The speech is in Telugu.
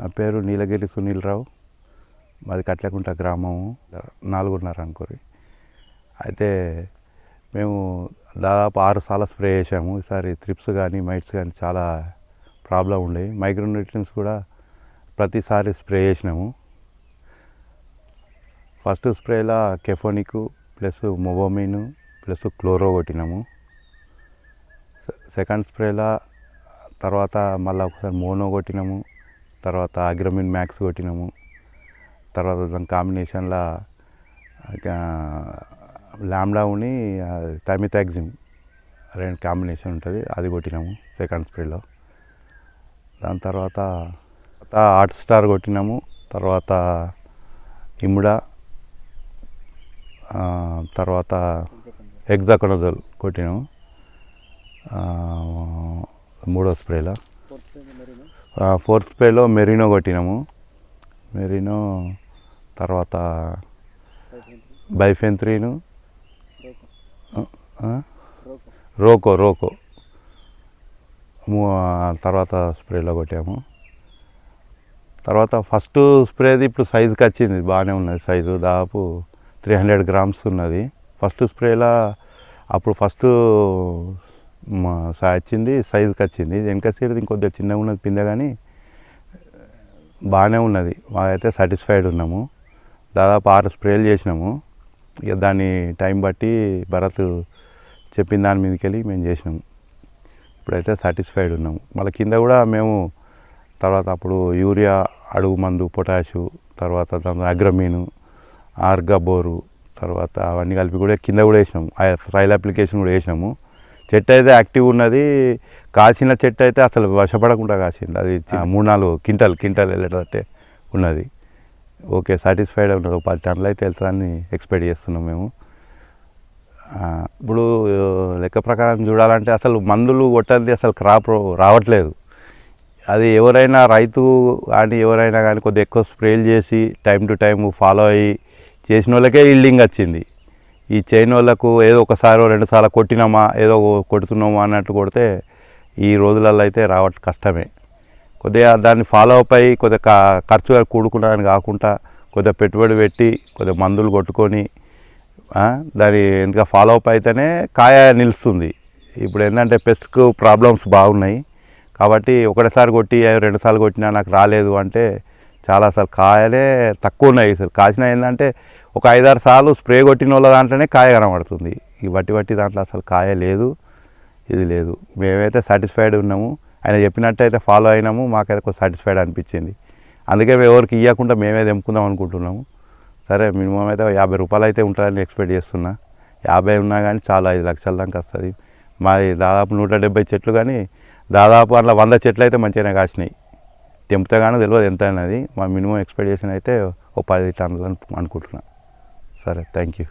నా పేరు నీలగిరి సునీల్ రావు మాది కట్లకుంట గ్రామము నాలుగున్నర అనుకోరి. అయితే మేము దాదాపు ఆరు సార్లు స్ప్రే చేసాము ఈసారి త్రిప్స్ కానీ మైట్స్ కానీ చాలా ప్రాబ్లం ఉండేవి. మైక్రోన్యూట్రియన్స్ కూడా ప్రతిసారి స్ప్రే చేసినాము. ఫస్ట్ స్ప్రేలా కెఫోనిక్ ప్లస్ మొబోమిన్ ప్లస్ క్లోరో కొట్టినాము. సె- సెకండ్ స్ప్రేలా తర్వాత మళ్ళీ ఒకసారి మోనో కొట్టినాము. తర్వాత అగ్రమిన్ మ్యాక్స్ కొట్టినాము. తర్వాత దాని కాంబినేషన్లో ల్యామ్డా ఉని థైమిథాక్సిమ్ రెండు కాంబినేషన్ ఉంటుంది అది కొట్టినాము సెకండ్ స్ప్రేలో దాని తర్వాత హాట్ స్టార్ కొట్టినాము తర్వాత ఇముడా తర్వాత ఎగ్జాకొనజోల్ కొట్టినాము మూడో స్ప్రేలో. ఫోర్త్ స్ప్రేలో మెరీనో కొట్టినాము. మెరీనో తర్వాత బైఫెంత్రీను. రోకో రోకో. తర్వాత స్ప్రేలో కొట్టాము. తర్వాత ఫస్ట్ స్ప్రేది ఇప్పుడు సైజుకి వచ్చింది బాగానే ఉన్నది సైజు. దాదాపు త్రీ హండ్రెడ్ గ్రామ్స్ ఉన్నది. ఫస్ట్ స్ప్రేలా అప్పుడు ఫస్ట్ వచ్చింది సైజుకి వచ్చింది. వెనక సైడ్ ఇంకొద్దిగా చిన్నగా ఉన్నది పింద కానీ బాగానే ఉన్నది. మాకైతే సాటిస్ఫైడ్ ఉన్నాము. దాదాపు ఆరు స్ప్రేలు చేసినాము. ఇక దాని టైం బట్టి భరత్ చెప్పిన దాని మీదకి వెళ్ళి మేము చేసినాము. ఇప్పుడైతే సాటిస్ఫైడ్ ఉన్నాము. మళ్ళీ కింద కూడా మేము తర్వాత అప్పుడు యూరియా అడుగు మందు పొటాషు తర్వాత దాని అగ్రమీను ఆర్గబోరు తర్వాత అవన్నీ కలిపి కూడా కింద కూడా వేసినాము. సాయిల్ అప్లికేషన్ కూడా వేసినాము. చెట్టు అయితే యాక్టివ్ ఉన్నది. కాసిన చెట్టు అయితే అసలు వశపడకుండా కాసింది. అది మూడు నాలుగు కింటల్ కింటల్ వెళ్ళేటట్టే ఉన్నది. ఓకే సాటిస్ఫైడ్ ఉన్నది ఒక పది టన్నులు అయితే వెళ్తుందని ఎక్స్పెక్ట్ చేస్తున్నాం మేము. ఇప్పుడు లెక్క ప్రకారం చూడాలంటే అసలు మందులు కొట్టంది అసలు క్రాప్ రావట్లేదు. అది ఎవరైనా రైతు కానీ ఎవరైనా కానీ కొద్దిగా ఎక్కువ స్ప్రేలు చేసి టైం టు టైం ఫాలో అయ్యి చేసిన వాళ్ళకే ఈల్డింగ్ వచ్చింది. ఈ చైన్ వాళ్ళకు ఏదో ఒకసారి రెండుసార్లు కొట్టినామా ఏదో కొడుతున్నామా అన్నట్టు కొడితే ఈ రోజులలో అయితే రావట్ కష్టమే. కొద్దిగా దాన్ని ఫాలో అప్ అయ్యి కొద్దిగా ఖర్చు కూడుకున్నాదని కాకుండా కొద్దిగా పెట్టుబడి పెట్టి కొద్దిగా మందులు కొట్టుకొని దాని ఇంకా ఫాలో అప్ అయితేనే కాయ నిలుస్తుంది. ఇప్పుడు ఏంటంటే పెస్ట్కు ప్రాబ్లమ్స్ బాగున్నాయి. కాబట్టి ఒకటేసారి కొట్టి రెండుసార్లు కొట్టినా నాకు రాలేదు అంటే చాలా అసలు కాయలే తక్కువ ఉన్నాయి అసలు కాసిన ఏంటంటే ఒక ఐదారు సార్లు స్ప్రే కొట్టిన వాళ్ళ దాంట్లోనే కాయ కనబడుతుంది. ఈ బట్టి బట్టి దాంట్లో అసలు కాయ లేదు ఇది లేదు. మేమైతే సాటిస్ఫైడ్ ఉన్నాము. ఆయన చెప్పినట్టయితే ఫాలో అయినాము. మాకైతే కొంచెం సాటిస్ఫైడ్ అనిపించింది. అందుకే మేము ఎవరికి ఇవ్వకుండా మేమే తెంపుకుందాం అనుకుంటున్నాము. సరే మినిమం అయితే యాభై రూపాయలు అయితే ఉంటుందని ఎక్స్పెక్ట్ చేస్తున్నా. యాభై ఉన్నా కానీ చాలా ఐదు లక్షల దాకా వస్తుంది. మాది దాదాపు నూట డెబ్బై చెట్లు కానీ దాదాపు అట్లా వంద చెట్లు అయితే మంచిగానే కాసినాయి. తెంపితే కానీ తెలియదు ఎంత అనేది మా మినిమం ఎక్స్పెక్టేషన్ అయితే ఓ పది టన్నులు అనుకుంటున్నా. సరే థ్యాంక్ యూ.